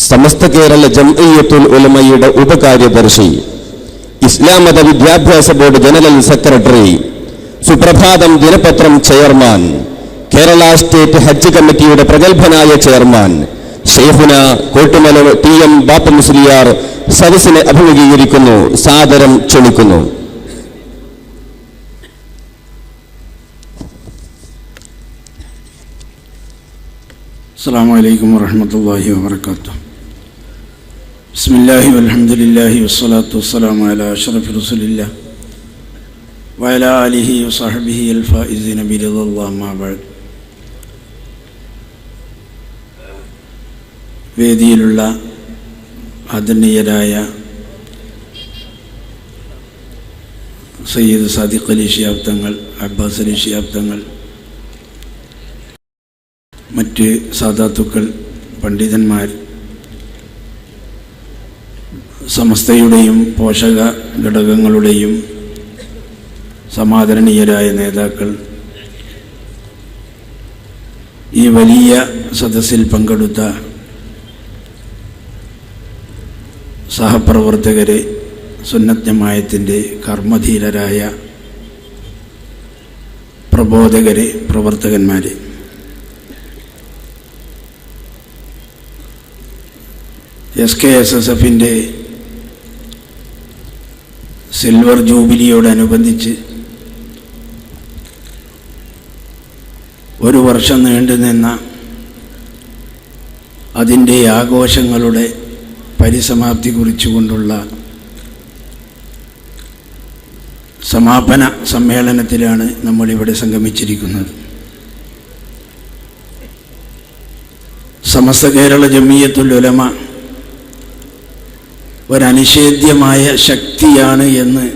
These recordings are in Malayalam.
സമസ്ത കേരള ജംഇയ്യത്തുൽ ഉലമയുടെ ഉപകാര്യദർശി ഇസ്ലാം മത വിദ്യാഭ്യാസ ബോർഡ് ജനറൽ സെക്രട്ടറി സുപ്രഭാതം ദിനപത്രം ചെയർമാൻ കേരള സ്റ്റേറ്റ് ഹജ്ജ് കമ്മിറ്റിയുടെ പ്രഗത്ഭനായ chairman Shaikhuna Kottumala T M Bappa Musliyar സദസ്സിനെ അഭിമുഖീകരിക്കുന്നു സാദരം ക്ഷണിക്കുന്നു. അസ്സാം വലൈക്കും വാഹമത്തല്ലാഹി വാത്തു بسم الله والحمد لله والصلاة والسلام على أشرف رسول الله وعلى آله وصحبه الفائزين برضا الله ما بعد വേദിയിലുള്ള ആദരണീയരായ സയ്യിദ് സാദിഖ് അലി ഷിയാബ് തങ്ങൾ അബ്ബാസ് അലി ഷിയാബ് തങ്ങൾ മറ്റ് സാധാത്തുക്കൾ പണ്ഡിതന്മാർ സമസ്തയുടെയും പോഷക ഘടകങ്ങളുടെയും സമാദരണീയരായ നേതാക്കൾ ഈ വലിയ സദസ്സിൽ പങ്കെടുത്ത സഹപ്രവർത്തകരെ സുന്നജ്ഞമായത്തിന്റെ കർമ്മധീരരായ പ്രബോധകരെ പ്രവർത്തകന്മാരെ. എസ് കെ എസ് എസ് എഫിന്റെ സിൽവർ ജൂബിലിയോടനുബന്ധിച്ച് ഒരു വർഷം നീണ്ടുനിന്ന അതിന്റെ ആഘോഷങ്ങളുടെ പരിസമാപ്തി കുറിച്ചുകൊണ്ടുള്ള സമാപന സമ്മേളനത്തിലാണ് നമ്മളിവിടെ സംഗമിച്ചിരിക്കുന്നത്. സമസ്ത കേരള ജമീയത്തുൽ ഉലമ ഒരനിഷേധ്യമായ ശക്തിയാണ് എന്ന്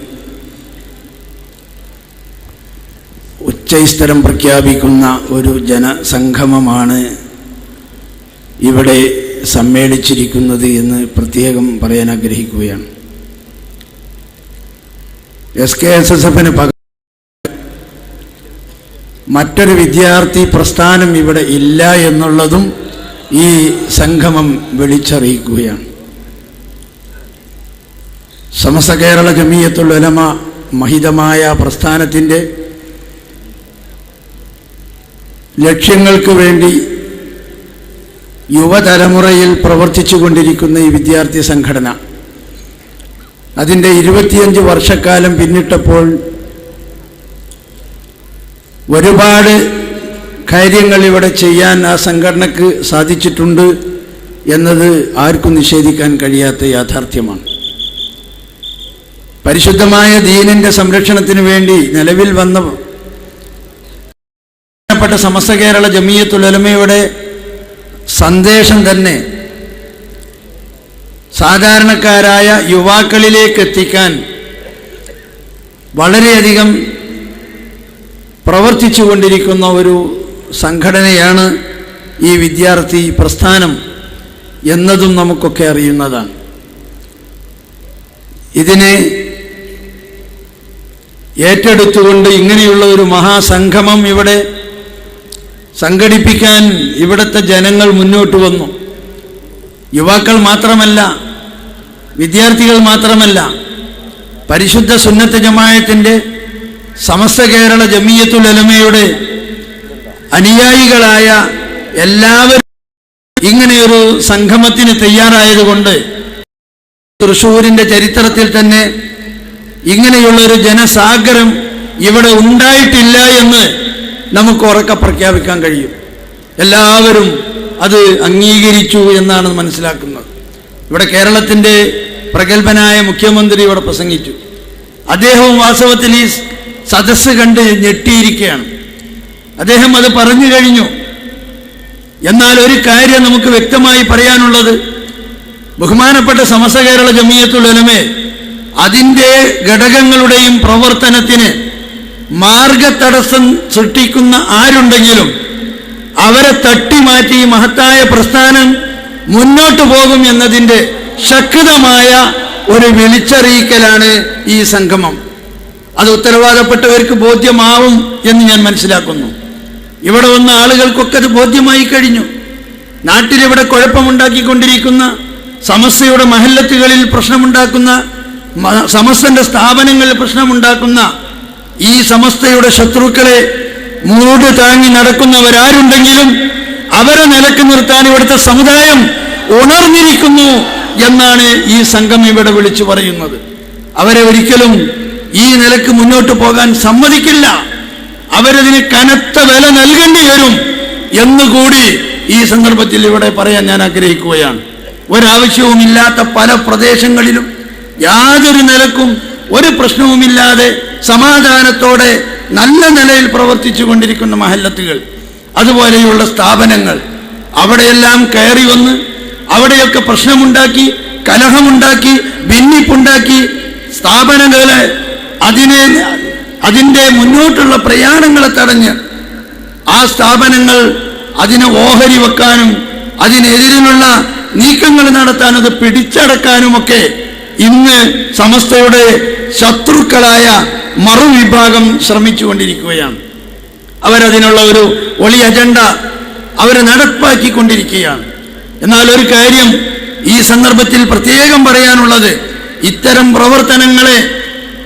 ഉച്ചൈസ്തരം പ്രഖ്യാപിക്കുന്ന ഒരു ജനസംഗമമാണ് ഇവിടെ സമ്മേളിച്ചിരിക്കുന്നത് എന്ന് പ്രത്യേകം പറയാൻ ആഗ്രഹിക്കുകയാണ്. എസ് കെ എസ് എസ് എഫിന് പക മറ്റൊരു വിദ്യാർത്ഥി പ്രസ്ഥാനം ഇവിടെ ഇല്ല എന്നുള്ളതും ഈ സംഗമം വിളിച്ചറിയിക്കുകയാണ്. സമസ്ത കേരള ജമീയത്തുള്ളലമ മഹിതമായ പ്രസ്ഥാനത്തിന്റെ ലക്ഷ്യങ്ങൾക്ക് വേണ്ടി യുവതലമുറയിൽ പ്രവർത്തിച്ചു കൊണ്ടിരിക്കുന്ന ഈ വിദ്യാർത്ഥി സംഘടന. അതിന്റെ ഇരുപത്തിയഞ്ച് വർഷക്കാലം പിന്നിട്ടപ്പോൾ ഒരുപാട് കാര്യങ്ങൾ ഇവിടെ ചെയ്യാൻ ആ സംഘടനക്ക് സാധിച്ചിട്ടുണ്ട് എന്നത് ആർക്കും നിഷേധിക്കാൻ കഴിയാത്ത യാഥാർത്ഥ്യമാണ്. പരിശുദ്ധമായ ദീനിന്റെ സംരക്ഷണത്തിന് വേണ്ടി നിലവിൽ വന്ന പ്പെട്ട സമസ്ത കേരള ജമീയത്തുലമയുടെ സന്ദേശം തന്നെ സാധാരണക്കാരായ യുവാക്കളിലേക്ക് എത്തിക്കാൻ വളരെയധികം പ്രവർത്തിച്ചു കൊണ്ടിരിക്കുന്ന ഒരു സംഘടനയാണ് ഈ വിദ്യാർത്ഥി പ്രസ്ഥാനം എന്നതും നമുക്കൊക്കെ അറിയുന്നതാണ്. ഇതിനെ ഏറ്റെടുത്തുകൊണ്ട് ഇങ്ങനെയുള്ള ഒരു മഹാസംഗമം ഇവിടെ സംഘടിപ്പിക്കാൻ ഇവിടുത്തെ ജനങ്ങൾ മുന്നോട്ട് വന്നു. യുവാക്കൾ മാത്രമല്ല വിദ്യാർത്ഥികൾ മാത്രമല്ല പരിശുദ്ധ സുന്നത്ത് ജമായത്തിന്റെ സമസ്ത കേരള ജമീയത്തുൽ അലമയുടെ അനുയായികളായ എല്ലാവരും ഇങ്ങനെയൊരു സംഗമത്തിന് തയ്യാറായതുകൊണ്ട് തൃശ്ശൂരിന്റെ ചരിത്രത്തിൽ തന്നെ ഇങ്ങനെയുള്ളൊരു ജനസാഗരം ഇവിടെ ഉണ്ടായിട്ടില്ല എന്ന് നമുക്ക് ഉറക്കെ പ്രഖ്യാപിക്കാൻ കഴിയും. എല്ലാവരും അത് അംഗീകരിച്ചു എന്നാണ് മനസ്സിലാക്കുന്നത്. ഇവിടെ കേരളത്തിന്റെ പ്രഗത്ഭനായ മുഖ്യമന്ത്രി ഇവിടെ പ്രസംഗിച്ചു. അദ്ദേഹവും വാസ്തവത്തിൽ ഈ സദസ്സ് കണ്ട് ഞെട്ടിയിരിക്കുകയാണ്. അദ്ദേഹം അത് പറഞ്ഞു കഴിഞ്ഞു. എന്നാൽ ഒരു കാര്യം നമുക്ക് വ്യക്തമായി പറയാനുള്ളത് ബഹുമാനപ്പെട്ട സമസ്ത കേരള ജമീയത്തുൽ ഉലമെ അതിന്റെ ഘടകങ്ങളുടെയും പ്രവർത്തനത്തിന് മാർഗതടസ്സം സൃഷ്ടിക്കുന്ന ആരുണ്ടെങ്കിലും അവരെ തട്ടിമാറ്റി മഹത്തായ പ്രസ്ഥാനം മുന്നോട്ടു പോകും എന്നതിന്റെ ശക്തമായ ഒരു വിളിച്ചറിയിക്കലാണ് ഈ സംഗമം. അത് ഉത്തരവാദപ്പെട്ടവർക്ക് ബോധ്യമാവും എന്ന് ഞാൻ മനസ്സിലാക്കുന്നു. ഇവിടെ വന്ന ആളുകൾക്കൊക്കെ അത് ബോധ്യമായി കഴിഞ്ഞു. നാട്ടിലിവിടെ കുഴപ്പമുണ്ടാക്കിക്കൊണ്ടിരിക്കുന്ന സമസ്യയുടെ മഹല്ലത്തുകളിൽ പ്രശ്നമുണ്ടാക്കുന്ന സമസ്തന്റെ സ്ഥാപനങ്ങളിൽ പ്രശ്നമുണ്ടാക്കുന്ന ഈ സമസ്തയുടെ ശത്രുക്കളെ മൂട് താങ്ങി നടക്കുന്നവരാരുണ്ടെങ്കിലും അവരെ നിലയ്ക്ക് നിർത്താൻ ഇവിടുത്തെ സമുദായം ഉണർന്നിരിക്കുന്നു എന്നാണ് ഈ സംഘം ഇവിടെ വിളിച്ചു പറയുന്നത്. അവരെ ഒരിക്കലും ഈ നിലയ്ക്ക് മുന്നോട്ട് പോകാൻ സമ്മതിക്കില്ല. അവരതിന് കനത്ത വില നൽകേണ്ടി വരും എന്നുകൂടി ഈ സന്ദർഭത്തിൽ ഇവിടെ പറയാൻ ഞാൻ ആഗ്രഹിക്കുകയാണ്. ഒരാവശ്യവുമില്ലാത്ത പല പ്രദേശങ്ങളിലും യാതൊരു നിലക്കും ഒരു പ്രശ്നവുമില്ലാതെ സമാധാനത്തോടെ നല്ല നിലയിൽ പ്രവർത്തിച്ചു കൊണ്ടിരിക്കുന്ന മഹല്ലത്തുകൾ അതുപോലെയുള്ള സ്ഥാപനങ്ങൾ. അവിടെയെല്ലാം കയറി വന്ന് അവിടെയൊക്കെ പ്രശ്നമുണ്ടാക്കി കലഹമുണ്ടാക്കി ഭിന്നിപ്പുണ്ടാക്കി സ്ഥാപനങ്ങളെ അതിനെ അതിന്റെ മുന്നോട്ടുള്ള പ്രയാണങ്ങളെ തടഞ്ഞ് ആ സ്ഥാപനങ്ങൾ അതിനെ ഓഹരി വെക്കാനും അതിനെതിരിലുള്ള നീക്കങ്ങൾ നടത്താനും അത് പിടിച്ചടക്കാനുമൊക്കെ ഇന്ന് സമസ്തയുടെ ശത്രുക്കളായ മറുവിഭാഗം ശ്രമിച്ചുകൊണ്ടിരിക്കുകയാണ്. അവരതിനുള്ള ഒരു ഒളി അജണ്ട അവർ നടപ്പാക്കിക്കൊണ്ടിരിക്കുകയാണ്. എന്നാൽ ഒരു കാര്യം ഈ സന്ദർഭത്തിൽ പ്രത്യേകം പറയാനുള്ളത് ഇത്തരം പ്രവർത്തനങ്ങളെ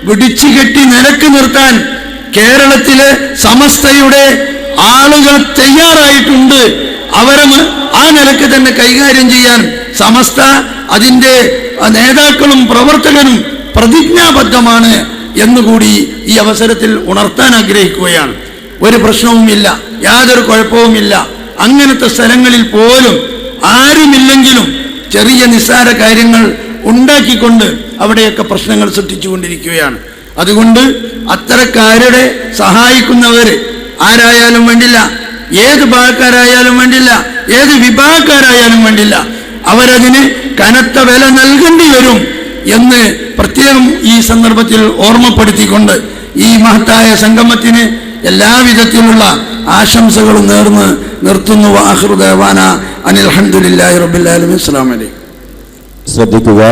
പിടിച്ചു കെട്ടി നിലയ്ക്ക് നിർത്താൻ കേരളത്തിലെ സമസ്തയുടെ ആളുകൾ തയ്യാറായിട്ടുണ്ട്. അവരും ആ നിലയ്ക്ക് തന്നെ കൈകാര്യം ചെയ്യാൻ സമസ്ത അതിന്റെ നേതാക്കളും പ്രവർത്തകരും പ്രതിജ്ഞാബദ്ധമാണ് എന്നുകൂടി ഈ അവസരത്തിൽ ഉണർത്താൻ ആഗ്രഹിക്കുകയാണ്. ഒരു പ്രശ്നവുമില്ല യാതൊരു കുഴപ്പവുമില്ല അങ്ങനത്തെ സ്ഥലങ്ങളിൽ പോലും ആരുമില്ലെങ്കിലും ചെറിയ നിസ്സാര കാര്യങ്ങൾ ഉണ്ടാക്കിക്കൊണ്ട് അവിടെയൊക്കെ പ്രശ്നങ്ങൾ സൃഷ്ടിച്ചുകൊണ്ടിരിക്കുകയാണ്. അതുകൊണ്ട് അത്തരക്കാരുടെ സഹായിക്കുന്നവര് ആരായാലും വേണ്ടില്ല ഏത് ഭാഗക്കാരായാലും വേണ്ടില്ല ഏത് വിഭാഗക്കാരായാലും വേണ്ടില്ല അവരതിന് കനത്ത വില നൽകേണ്ടി വരും എന്ന് പ്രത്യേകം ഈ സന്ദർഭത്തിൽ ഓർമ്മപ്പെടുത്തിക്കൊണ്ട് ഈ മഹത്തായ സംഗമത്തിന് എല്ലാവിധത്തിലുള്ള ആശംസകളും നേർന്ന് നിർത്തുന്നു. ആഹൃദേവാന അനിൽ അഹമ്മദില്ലാഹി റബ്ബിൽ ആലമീൻ. അസ്സലാമു അലൈക്കും. ശ്രദ്ധിക്കുക.